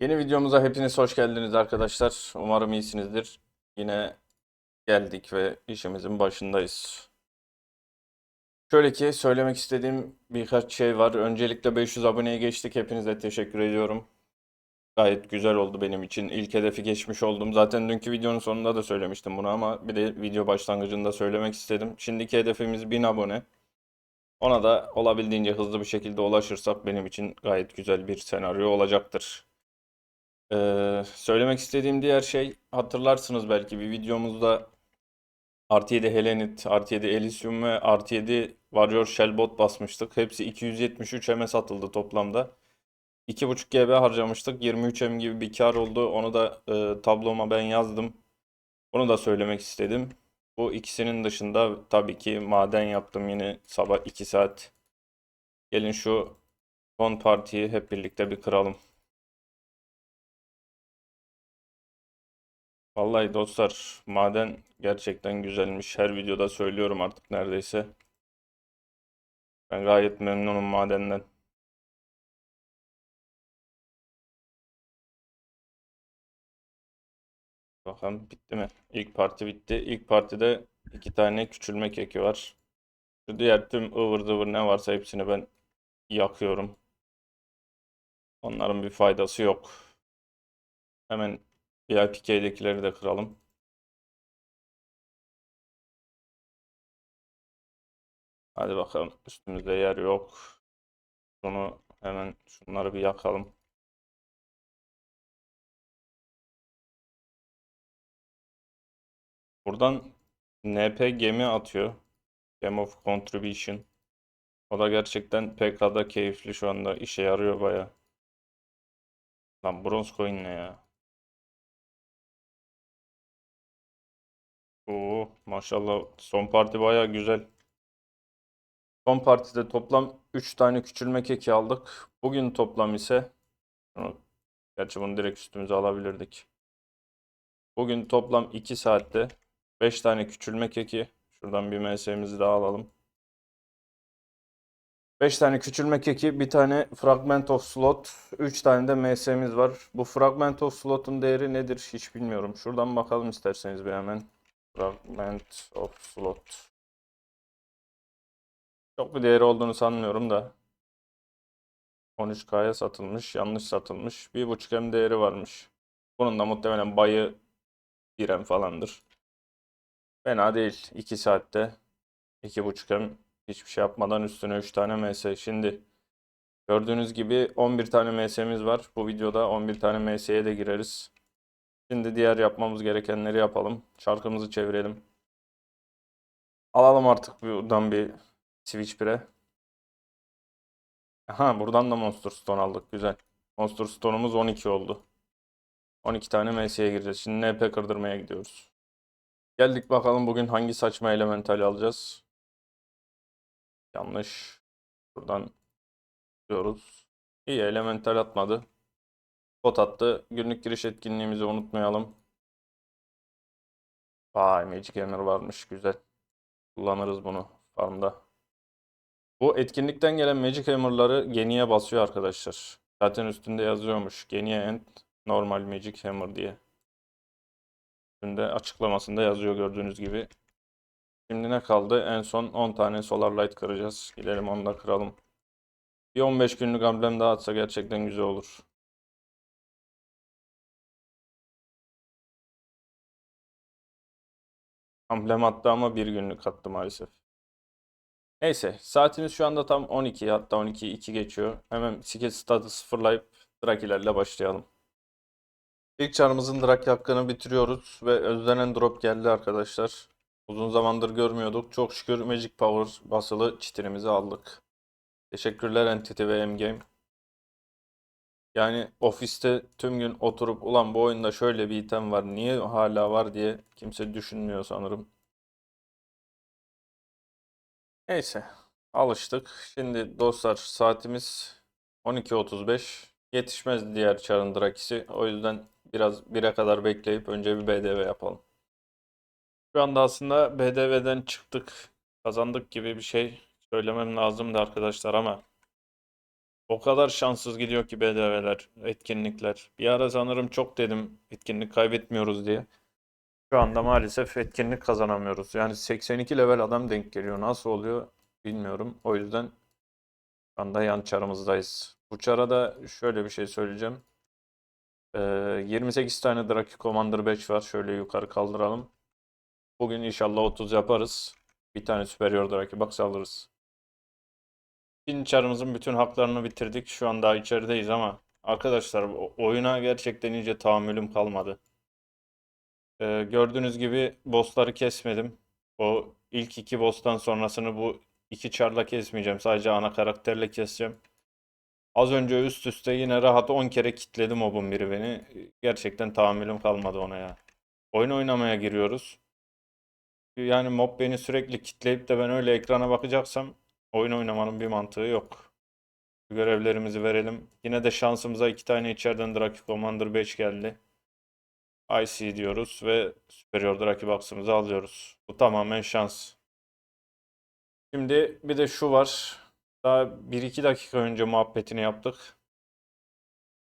Yeni videomuza hepiniz hoş geldiniz arkadaşlar. Umarım iyisinizdir. Yine geldik ve işimizin başındayız. Şöyle ki söylemek istediğim birkaç şey var. Öncelikle 500 aboneye geçtik. Hepinize teşekkür ediyorum. Gayet güzel oldu benim için. İlk hedefi geçmiş oldum. Zaten dünkü videonun sonunda da söylemiştim bunu ama bir de video başlangıcında söylemek istedim. Şimdiki hedefimiz 1000 abone. Ona da olabildiğince hızlı bir şekilde ulaşırsak benim için gayet güzel bir senaryo olacaktır. Ee, söylemek istediğim diğer şey hatırlarsınız belki bir videomuzda artı 7 Helenit, artı 7 Elysium ve artı 7 Warrior Shellbot basmıştık. Hepsi 273 M satıldı toplamda. 2.5 GB harcamıştık. 23 M gibi bir kar oldu. Onu da e, tabloma ben yazdım. Bunu da söylemek istedim. Bu ikisinin dışında tabii ki maden yaptım yine sabah 2 saat. Gelin şu son partiyi hep birlikte bir kıralım. Vallahi dostlar maden gerçekten güzelmiş. Her videoda söylüyorum artık neredeyse. Ben gayet memnunum madenden. Bakalım bitti mi? İlk parti bitti. İlk partide iki tane küçülme keki var. Şu diğer tüm ıvır zıvır ne varsa hepsini ben yakıyorum. Onların bir faydası yok. Hemen VIPK'dekileri de kıralım. Hadi bakalım. Üstümüzde yer yok. Bunu hemen şunları bir yakalım. Buradan NP gemi atıyor. Game of Contribution. O da gerçekten PK'da keyifli şu anda. işe yarıyor baya. Lan bronz coin ne ya? Oo, maşallah son parti baya güzel. Son partide toplam 3 tane küçülme keki aldık. Bugün toplam ise gerçi bunu direkt üstümüze alabilirdik. Bugün toplam 2 saatte 5 tane küçülme keki. Şuradan bir MS'mizi daha alalım. 5 tane küçülme keki, bir tane Fragment of Slot, 3 tane de MS'miz var. Bu Fragment of Slot'un değeri nedir hiç bilmiyorum. Şuradan bakalım isterseniz bir hemen. Fragment of Slot. Çok bir değeri olduğunu sanmıyorum da. 13K'ya satılmış, yanlış satılmış. 1.5 M değeri varmış. Bunun da muhtemelen bayı 1 M falandır. Fena değil. 2 saatte 2.5 M hiçbir şey yapmadan üstüne 3 tane MS. Şimdi gördüğünüz gibi 11 tane MS'miz var. Bu videoda 11 tane MS'ye de gireriz. Şimdi diğer yapmamız gerekenleri yapalım. Çarkımızı çevirelim. Alalım artık buradan bir Switch 1'e. Aha buradan da Monster Stone aldık. Güzel. Monster Stone'umuz 12 oldu. 12 tane MS'ye gireceğiz. Şimdi NP kırdırmaya gidiyoruz. Geldik bakalım bugün hangi saçma elemental alacağız. Yanlış. Buradan diyoruz. İyi elemental atmadı. Pot attı. Günlük giriş etkinliğimizi unutmayalım. Vay Magic Hammer varmış. Güzel. Kullanırız bunu farmda. Bu etkinlikten gelen Magic Hammer'ları Geni'ye basıyor arkadaşlar. Zaten üstünde yazıyormuş. Geni'ye and normal Magic Hammer diye. Üstünde açıklamasında yazıyor gördüğünüz gibi. Şimdi ne kaldı? En son 10 tane Solar Light kıracağız. Gidelim onu da kıralım. Bir 15 günlük amblem daha atsa gerçekten güzel olur. Amblem attı ama bir günlük attı maalesef. Neyse saatimiz şu anda tam 12 hatta 12 2 geçiyor. Hemen bisiklet statı sıfırlayıp Drakilerle başlayalım. İlk çarımızın Draki hakkını bitiriyoruz ve özlenen drop geldi arkadaşlar. Uzun zamandır görmüyorduk. Çok şükür Magic Power basılı çitirimizi aldık. Teşekkürler Entity ve M-Game. Yani ofiste tüm gün oturup ulan bu oyunda şöyle bir item var niye hala var diye kimse düşünmüyor sanırım. Neyse alıştık. Şimdi dostlar saatimiz 12.35. Yetişmez diğer çarın Drakisi. O yüzden biraz 1'e kadar bekleyip önce bir BDV yapalım. Şu anda aslında BDV'den çıktık. Kazandık gibi bir şey söylemem lazımdı arkadaşlar ama O kadar şanssız gidiyor ki BDV'ler, etkinlikler. Bir ara sanırım çok dedim etkinlik kaybetmiyoruz diye. Şu anda maalesef etkinlik kazanamıyoruz. Yani 82 level adam denk geliyor. Nasıl oluyor bilmiyorum. O yüzden şu anda yan çarımızdayız. Bu çarada şöyle bir şey söyleyeceğim. Ee, 28 tane Draki Commander Badge var. Şöyle yukarı kaldıralım. Bugün inşallah 30 yaparız. Bir tane Superior Draki Box alırız. İkinci çarımızın bütün haklarını bitirdik. Şu an daha içerideyiz ama arkadaşlar oyuna gerçekten iyice tahammülüm kalmadı. Ee, gördüğünüz gibi bossları kesmedim. O ilk iki boss'tan sonrasını bu iki çarla kesmeyeceğim. Sadece ana karakterle keseceğim. Az önce üst üste yine rahat 10 kere kitledi mobun biri beni. Gerçekten tahammülüm kalmadı ona ya. Oyun oynamaya giriyoruz. Yani mob beni sürekli kitleyip de ben öyle ekrana bakacaksam oyun oynamanın bir mantığı yok. Görevlerimizi verelim. Yine de şansımıza iki tane içeriden Draki Commander 5 geldi. IC diyoruz ve Superior Draki Box'ımızı alıyoruz. Bu tamamen şans. Şimdi bir de şu var. Daha 1-2 dakika önce muhabbetini yaptık.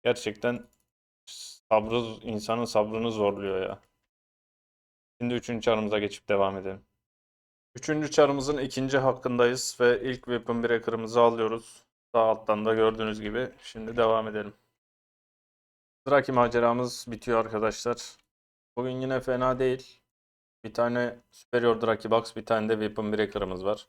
Gerçekten sabrı, insanın sabrını zorluyor ya. Şimdi üçüncü çarımıza geçip devam edelim. Üçüncü çarımızın ikinci hakkındayız ve ilk Weapon Breaker'ımızı alıyoruz. Sağ alttan da gördüğünüz gibi. Şimdi devam edelim. Draki maceramız bitiyor arkadaşlar. Bugün yine fena değil. Bir tane Superior Draki Box, bir tane de Weapon Breaker'ımız var.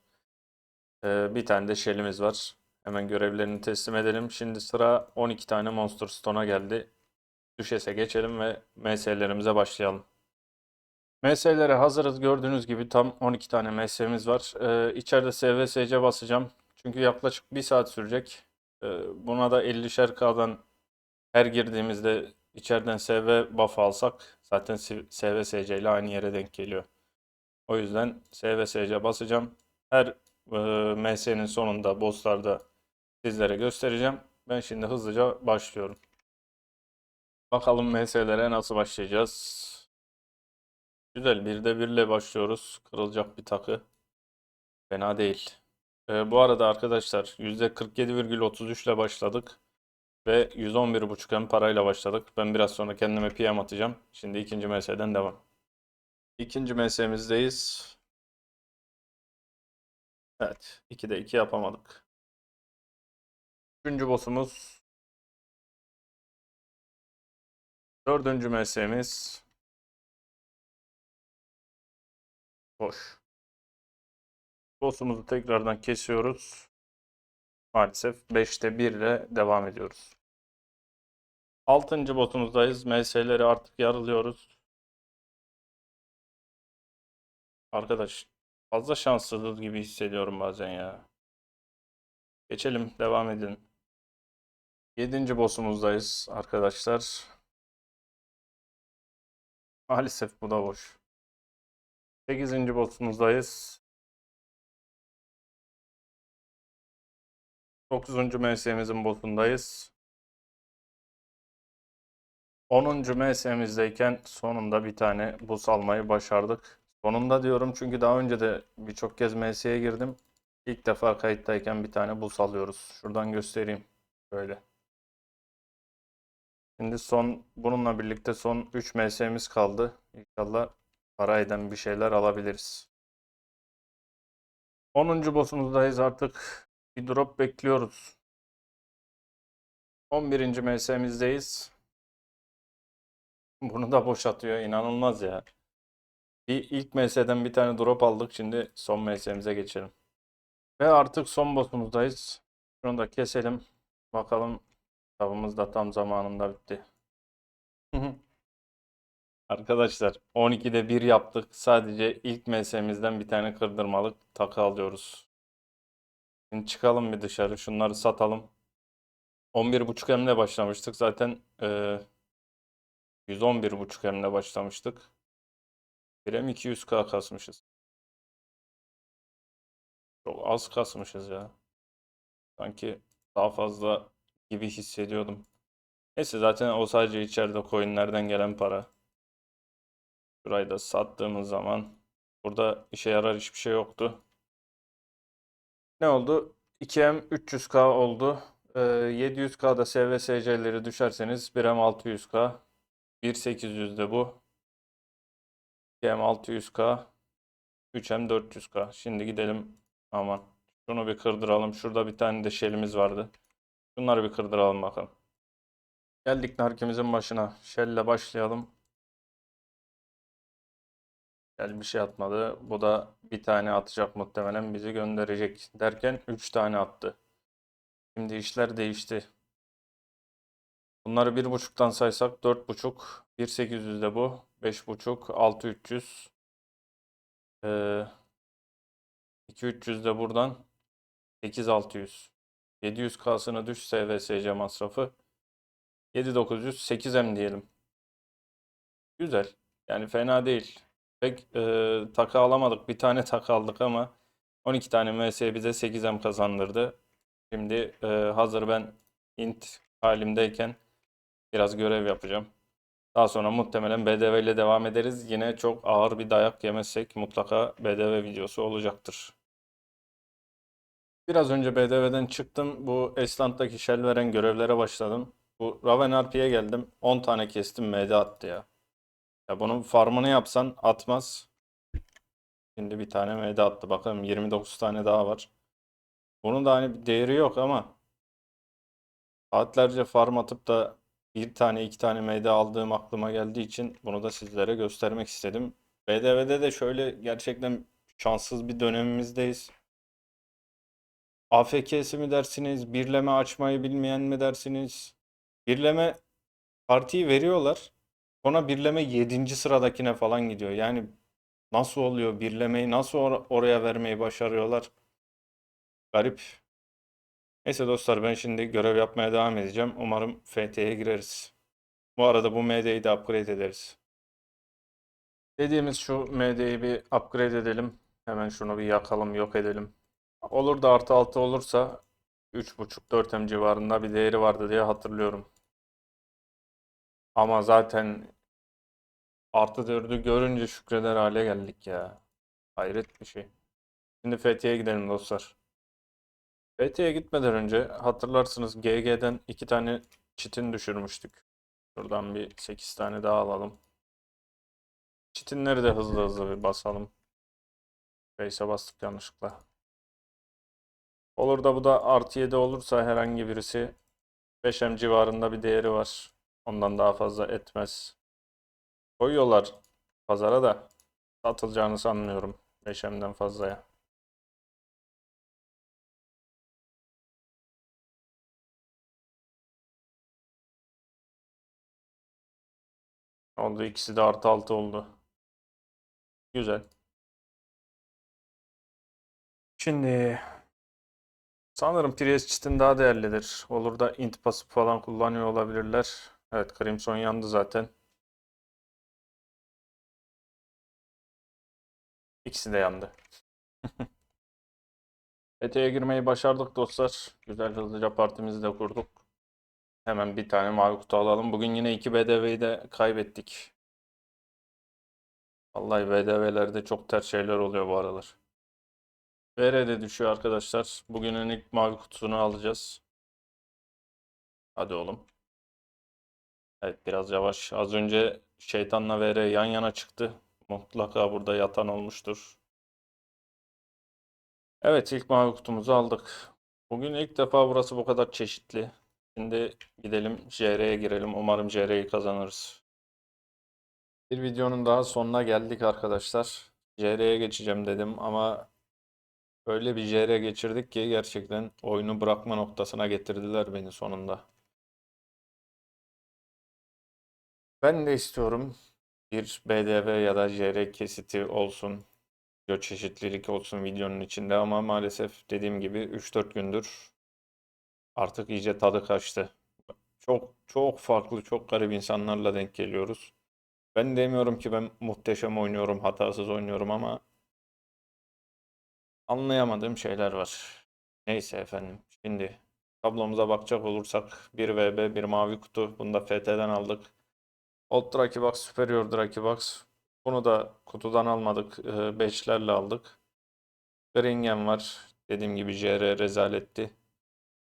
Ee, bir tane de Shell'imiz var. Hemen görevlerini teslim edelim. Şimdi sıra 12 tane Monster Stone'a geldi. Düşese geçelim ve MS'lerimize başlayalım. MS'lere hazırız. Gördüğünüz gibi tam 12 tane MS'miz var. Ee, içeride SVSC basacağım. Çünkü yaklaşık 1 saat sürecek. Ee, buna da 50'şer K'dan her girdiğimizde içeriden SV buff alsak zaten SVSC ile aynı yere denk geliyor. O yüzden SVSC basacağım. Her e, MS'nin sonunda bosslarda sizlere göstereceğim. Ben şimdi hızlıca başlıyorum. Bakalım MS'lere nasıl başlayacağız. Güzel. Bir de birle başlıyoruz. Kırılacak bir takı. Fena değil. Ee, bu arada arkadaşlar %47,33 ile başladık. Ve 111,5 hem parayla başladık. Ben biraz sonra kendime PM atacağım. Şimdi ikinci MS'den devam. İkinci MS'mizdeyiz. Evet. 2'de 2 yapamadık. Üçüncü boss'umuz. Dördüncü MS'miz. Boş. Boss'umuzu tekrardan kesiyoruz. Maalesef 5'te 1 ile devam ediyoruz. 6. boss'umuzdayız. MS'leri artık yarılıyoruz. Arkadaş fazla şanssızız gibi hissediyorum bazen ya. Geçelim, devam edin. 7. boss'umuzdayız arkadaşlar. Maalesef bu da boş. 8. boss'umuzdayız. 9. MS'mizin boss'undayız. 10. MS'mizdeyken sonunda bir tane boss almayı başardık. Sonunda diyorum çünkü daha önce de birçok kez MS'ye girdim. İlk defa kayıttayken bir tane boss alıyoruz. Şuradan göstereyim. Böyle. Şimdi son bununla birlikte son 3 MS'miz kaldı. İnşallah para eden bir şeyler alabiliriz. 10. boss'umuzdayız artık. Bir drop bekliyoruz. 11. MS'mizdeyiz. Bunu da boşaltıyor. İnanılmaz ya. Bir ilk MS'den bir tane drop aldık. Şimdi son MS'mize geçelim. Ve artık son boss'umuzdayız. Şunu da keselim. Bakalım. Kitabımız da tam zamanında bitti. Arkadaşlar 12'de 1 yaptık. Sadece ilk MS'mizden bir tane kırdırmalık takı alıyoruz. Şimdi çıkalım bir dışarı. Şunları satalım. 11.5 M'le başlamıştık. Zaten e, 111.5 M'le başlamıştık. 1 M 200K kasmışız. Çok az kasmışız ya. Sanki daha fazla gibi hissediyordum. Neyse zaten o sadece içeride coinlerden gelen para. Şurayı da sattığımız zaman burada işe yarar hiçbir şey yoktu. Ne oldu? 2M 300K oldu. Ee, 700K'da SVSC'leri düşerseniz 1M 600K, 1800'de bu. 2M 600K, 3M 400K. Şimdi gidelim. Aman. Şunu bir kırdıralım. Şurada bir tane de şelimiz vardı. Bunları bir kırdıralım bakalım. Geldik narkimizin başına. Shell'le başlayalım. Shell bir şey atmadı. Bu da bir tane atacak muhtemelen bizi gönderecek derken 3 tane attı. Şimdi işler değişti. Bunları 1.5'tan saysak 4.5. 1.800 de bu. 5.5. 6.300. Ee, 2.300 de buradan. 8.600. 700K'sını düş SVSC masrafı. 7900 8M diyelim. Güzel. Yani fena değil. Pek e, takı alamadık. Bir tane takı aldık ama 12 tane MS bize 8M kazandırdı. Şimdi e, hazır ben int halimdeyken biraz görev yapacağım. Daha sonra muhtemelen BDV ile devam ederiz. Yine çok ağır bir dayak yemezsek mutlaka BDV videosu olacaktır. Biraz önce BDV'den çıktım. Bu Esland'daki shell veren görevlere başladım. Bu Raven RP'ye geldim. 10 tane kestim MD attı ya. Ya bunun farmını yapsan atmaz. Şimdi bir tane MD attı. Bakalım 29 tane daha var. Bunun da hani bir değeri yok ama saatlerce farm atıp da bir tane iki tane MD aldığım aklıma geldiği için bunu da sizlere göstermek istedim. BDV'de de şöyle gerçekten şanssız bir dönemimizdeyiz. AFK'si mi dersiniz? Birleme açmayı bilmeyen mi dersiniz? Birleme partiyi veriyorlar. Sonra birleme 7. sıradakine falan gidiyor. Yani nasıl oluyor? Birlemeyi nasıl or- oraya vermeyi başarıyorlar? Garip. Neyse dostlar ben şimdi görev yapmaya devam edeceğim. Umarım FT'ye gireriz. Bu arada bu MD'yi de upgrade ederiz. Dediğimiz şu MD'yi bir upgrade edelim. Hemen şunu bir yakalım, yok edelim. Olur da artı 6 olursa 3.5-4M civarında bir değeri vardı diye hatırlıyorum. Ama zaten artı 4'ü görünce şükreder hale geldik ya. Hayret bir şey. Şimdi FT'ye gidelim dostlar. FT'ye gitmeden önce hatırlarsınız GG'den 2 tane çitin düşürmüştük. Şuradan bir 8 tane daha alalım. Çitinleri de hızlı hızlı bir basalım. Face'e bastık yanlışlıkla. Olur da bu da artı 7 olursa herhangi birisi 5M civarında bir değeri var. Ondan daha fazla etmez. Koyuyorlar pazara da satılacağını sanmıyorum 5M'den fazlaya. Oldu ikisi de artı 6 oldu. Güzel. Şimdi sanırım Prius çitin daha değerlidir. Olur da int pasif falan kullanıyor olabilirler. Evet Crimson yandı zaten. İkisi de yandı. ET'ye girmeyi başardık dostlar. Güzel hızlıca partimizi de kurduk. Hemen bir tane mavi kutu alalım. Bugün yine 2 BDV'yi de kaybettik. Vallahi BDV'lerde çok ters şeyler oluyor bu aralar. VR de düşüyor arkadaşlar. Bugünün ilk mavi kutusunu alacağız. Hadi oğlum. Evet biraz yavaş. Az önce şeytanla VR yan yana çıktı. Mutlaka burada yatan olmuştur. Evet ilk mavi kutumuzu aldık. Bugün ilk defa burası bu kadar çeşitli. Şimdi gidelim JR'ye girelim. Umarım JR'yi kazanırız. Bir videonun daha sonuna geldik arkadaşlar. JR'ye geçeceğim dedim ama öyle bir JR geçirdik ki gerçekten oyunu bırakma noktasına getirdiler beni sonunda. Ben de istiyorum bir BDV ya da JR kesiti olsun. Video çeşitlilik olsun videonun içinde ama maalesef dediğim gibi 3-4 gündür artık iyice tadı kaçtı. Çok çok farklı, çok garip insanlarla denk geliyoruz. Ben demiyorum ki ben muhteşem oynuyorum, hatasız oynuyorum ama anlayamadığım şeyler var. Neyse efendim. Şimdi tablomuza bakacak olursak 1 VB, 1 mavi kutu. Bunu da FT'den aldık. Old Draki Box, Superior Draki Box. Bunu da kutudan almadık. 5'lerle aldık. Gringen var. Dediğim gibi JR rezaletti.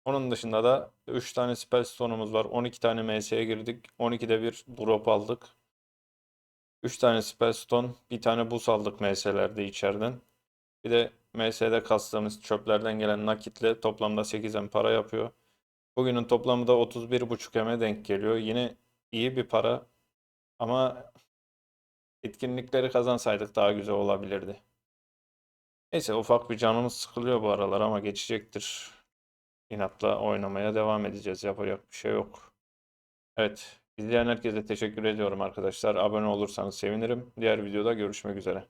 Onun dışında da 3 tane spell stone'umuz var. 12 tane MS'ye girdik. 12'de bir drop aldık. 3 tane spell stone, bir tane buz aldık MS'lerde içeriden. Bir de MS'de kastığımız çöplerden gelen nakitle toplamda 8M para yapıyor. Bugünün toplamı da 31,5 M'e denk geliyor. Yine iyi bir para ama etkinlikleri kazansaydık daha güzel olabilirdi. Neyse ufak bir canımız sıkılıyor bu aralar ama geçecektir. İnatla oynamaya devam edeceğiz. Yapacak bir şey yok. Evet. izleyen herkese teşekkür ediyorum arkadaşlar. Abone olursanız sevinirim. Diğer videoda görüşmek üzere.